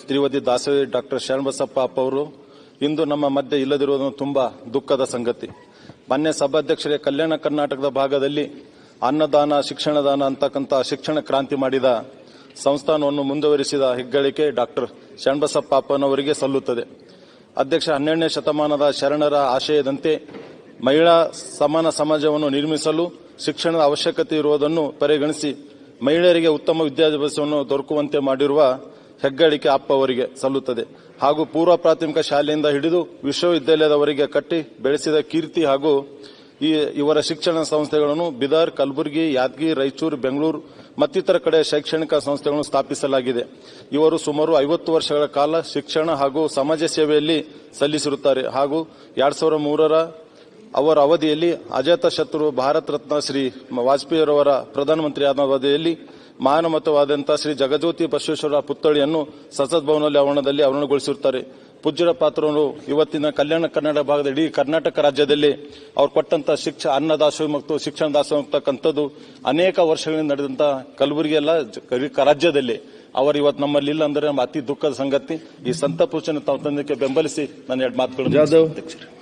ಶ್ರೀವದಿ ದಾಸವಿ doctor Sharanabasappa ಅಪ್ಪ ಅವರು ಇಂದು ನಮ್ಮ ಮಧ್ಯೆ ಇಲ್ಲದಿರುವುದು ತುಂಬಾ ದುಃಖದ ಸಂಗತಿ. ಮೊನ್ನೆ ಸಭಾಧ್ಯಕ್ಷರೇ ಕಲ್ಯಾಣ ಕರ್ನಾಟಕದ ಭಾಗದಲ್ಲಿ ಅನ್ನದಾನ, ಶಿಕ್ಷಣದಾನ ಅಂತಕ್ಕಂಥ ಶಿಕ್ಷಣ ಕ್ರಾಂತಿ ಮಾಡಿದ ಸಂಸ್ಥಾನವನ್ನು ಮುಂದುವರಿಸಿದ ಹೆಗ್ಗಳಿಕೆ ಡಾಕ್ಟರ್ ಶರಣಬಸಪ್ಪ ಅಪ್ಪನವರಿಗೆ ಸಲ್ಲುತ್ತದೆ. ಅಧ್ಯಕ್ಷ ಹನ್ನೆರಡನೇ ಶತಮಾನದ ಶರಣರ ಆಶಯದಂತೆ ಮಹಿಳಾ ಸಮಾನ ಸಮಾಜವನ್ನು ನಿರ್ಮಿಸಲು ಶಿಕ್ಷಣದ ಅವಶ್ಯಕತೆ ಇರುವುದನ್ನು ಪರಿಗಣಿಸಿ ಮಹಿಳೆಯರಿಗೆ ಉತ್ತಮ ವಿದ್ಯಾಭ್ಯಾಸವನ್ನು ದೊರಕುವಂತೆ ಮಾಡಿರುವ ಹೆಗ್ಗಳಿಕೆ ಅಪ್ಪ ಅವರಿಗೆ ಸಲ್ಲುತ್ತದೆ. ಹಾಗೂ ಪೂರ್ವ ಪ್ರಾಥಮಿಕ ಶಾಲೆಯಿಂದ ಹಿಡಿದು ವಿಶ್ವವಿದ್ಯಾಲಯದವರಿಗೆ ಕಟ್ಟಿ ಬೆಳೆಸಿದ ಕೀರ್ತಿ ಹಾಗೂ ಈ ಇವರ ಶಿಕ್ಷಣ ಸಂಸ್ಥೆಗಳನ್ನು ಬಿದರ್, ಕಲಬುರಗಿ ಯಾದಗಿರಿ ರಾಯಚೂರು, ಬೆಂಗಳೂರು ಮತ್ತಿತರ ಕಡೆ ಶೈಕ್ಷಣಿಕ ಸಂಸ್ಥೆಗಳನ್ನು ಸ್ಥಾಪಿಸಲಾಗಿದೆ. ಇವರು ಸುಮಾರು ಐವತ್ತು ವರ್ಷಗಳ ಕಾಲ ಶಿಕ್ಷಣ ಹಾಗೂ ಸಮಾಜ ಸೇವೆಯಲ್ಲಿ ಸಲ್ಲಿಸಿರುತ್ತಾರೆ. ಹಾಗೂ ಎರಡ್ ಸಾವಿರದ ಮೂರರ ಅವರ ಅವಧಿಯಲ್ಲಿ ಅಜಾತ ಶತ್ರು ಭಾರತ ರತ್ನ ಶ್ರೀ ವಾಜಪೇಯಿಯವರ ಪ್ರಧಾನಮಂತ್ರಿ ಅವಧಿಯಲ್ಲಿ ಮಾನವತವಾದಂತಹ ಶ್ರೀ ಜಗಜ್ಯೋತಿ ಬಸವೇಶ್ವರ ಪುತ್ಥಳಿಯನ್ನು ಸಂಸತ್ ಭವನದಲ್ಲಿ ಆವರಣದಲ್ಲಿ ಅವರಣಗೊಳಿಸಿರುತ್ತಾರೆ ಪೂಜ್ಯರ ಪಾತ್ರರು ಇವತ್ತಿನ ಕಲ್ಯಾಣ ಕನ್ನಡ ಭಾಗದ ಇಡೀ ಕರ್ನಾಟಕ ರಾಜ್ಯದಲ್ಲಿ ಅವ್ರು ಕೊಟ್ಟಂತ ಶಿಕ್ಷ ಅನ್ನದಾಸೋಹ ಮತ್ತು ಶಿಕ್ಷಣ ದಾಸೋಹ ಅಂತಕ್ಕಂಥದ್ದು ಅನೇಕ ವರ್ಷಗಳಿಂದ ನಡೆದಂತ ಕಲಬುರಗಿ ಎಲ್ಲ ರಾಜ್ಯದಲ್ಲಿ. ಅವರು ಇವತ್ತು ನಮ್ಮಲ್ಲಿ ಇಲ್ಲ ಅಂದ್ರೆ ನಮ್ಮ ಅತಿ ದುಃಖದ ಸಂಗತಿ. ಈ ಸಂತ ತಾವು ತಂದಕ್ಕೆ ಬೆಂಬಲಿಸಿ ನನ್ನ ಎರಡು ಮಾತುಗಳನ್ನು